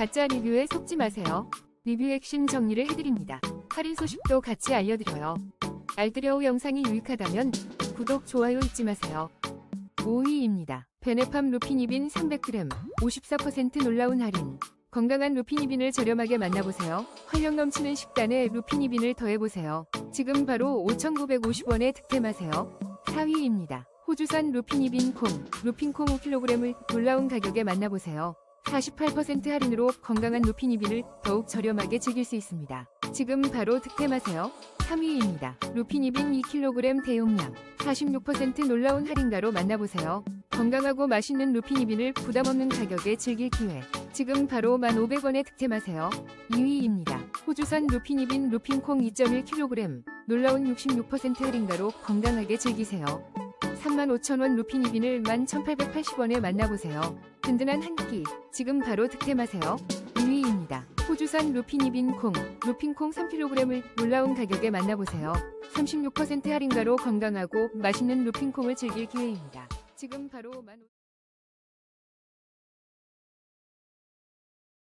가짜 리뷰에 속지 마세요. 리뷰 핵심 정리를 해드립니다. 할인 소식도 같이 알려드려요. 알뜰여우 영상이 유익하다면 구독, 좋아요 잊지 마세요. 5위입니다. 베네팜 루피니빈 300g 54% 놀라운 할인. 건강한 루피니빈을 저렴하게 만나보세요. 활력 넘치는 식단에 루피니빈을 더해보세요. 지금 바로 5,950원에 득템하세요. 4위입니다. 호주산 루피니빈 콩, 루핀콩 5kg을 놀라운 가격에 만나보세요. 48% 할인으로 건강한 루피니빈을 더욱 저렴하게 즐길 수 있습니다. 지금 바로 득템하세요. 3위입니다. 루피니빈 2kg 대용량 46% 놀라운 할인가로 만나보세요. 건강하고 맛있는 루피니빈을 부담없는 가격에 즐길 기회. 지금 바로 1,500원에 득템하세요. 2위입니다. 호주산 루피니빈 루핀콩 2.1kg 놀라운 66% 할인가로 건강하게 즐기세요. 35,000원 루피니빈을 11,880원에 만나보세요. 든든한 한 끼, 지금 바로 득템하세요. 2위입니다. 호주산 루피니빈 콩, 루핀콩 3kg을 놀라운 가격에 만나보세요. 36% 할인가로 건강하고 맛있는 루핀콩을 즐길 기회입니다. 지금 바로 15,000원